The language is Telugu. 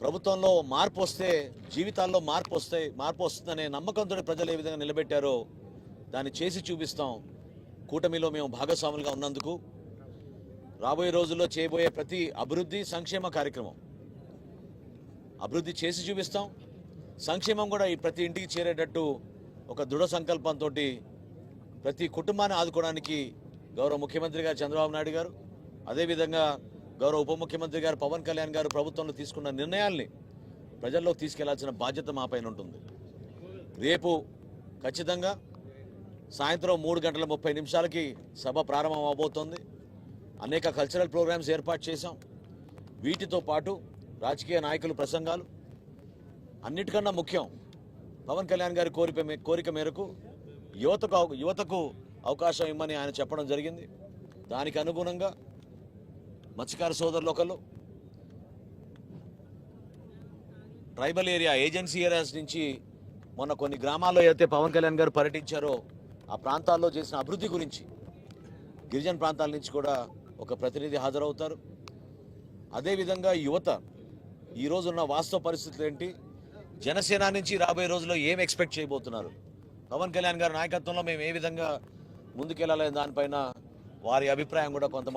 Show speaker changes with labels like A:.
A: ప్రభుత్వంలో మార్పు వస్తే జీవితాల్లో మార్పు వస్తే మార్పు వస్తుందనే నమ్మకంతో ప్రజలు ఏ విధంగా నిలబెట్టారో దాన్ని చేసి చూపిస్తాం. కూటమిలో మేము భాగస్వాములుగా ఉన్నందుకు రాబోయే రోజుల్లో చేయబోయే ప్రతి అభివృద్ధి సంక్షేమ కార్యక్రమం అభివృద్ధి చేసి చూపిస్తాం. సంక్షేమం కూడా ఈ ప్రతి ఇంటికి చేరేటట్టు ఒక దృఢ సంకల్పంతో ప్రతి కుటుంబాన్ని ఆదుకోవడానికి గౌరవ ముఖ్యమంత్రి గారు చంద్రబాబు నాయుడు గారు అదేవిధంగా గౌరవ ఉప ముఖ్యమంత్రి గారు పవన్ కళ్యాణ్ గారు ప్రభుత్వంలో తీసుకున్న నిర్ణయాల్ని ప్రజల్లో తీసుకెళ్ళాల్సిన బాధ్యత మా పైన ఉంటుంది. రేపు ఖచ్చితంగా సాయంత్రం మూడు గంటల ముప్పై నిమిషాలకి సభ ప్రారంభం అవబోతోంది. అనేక కల్చరల్ ప్రోగ్రామ్స్ ఏర్పాటు చేశాం. వీటితో పాటు రాజకీయ నాయకుల ప్రసంగాలు. అన్నిటికన్నా ముఖ్యం పవన్ కళ్యాణ్ గారి కోరిక కోరిక మేరకు యువతకు యువతకు అవకాశం ఇమ్మని ఆయన చెప్పడం జరిగింది. దానికి అనుగుణంగా మత్స్యకార సోదరులు ఒకళ్ళు. ట్రైబల్ ఏరియా ఏజెన్సీ ఏరియాస్ నుంచి మొన్న కొన్ని గ్రామాల్లో అయితే పవన్ కళ్యాణ్ గారు పర్యటించారో ఆ ప్రాంతాల్లో చేసిన అభివృద్ధి గురించి గిరిజన ప్రాంతాల నుంచి కూడా ఒక ప్రతినిధి హాజరవుతారు. అదేవిధంగా యువత ఈ వాస్తవ పరిస్థితులు ఏంటి? జనసేన నుంచి రాబోయే రోజుల్లో ఏం ఎక్స్పెక్ట్ చేయబోతున్నారు? పవన్ కళ్యాణ్ గారి నాయకత్వంలో మేము ఏ విధంగా ముందుకెళ్ళాలనే దానిపైన వారి అభిప్రాయం కూడా కొంతమంది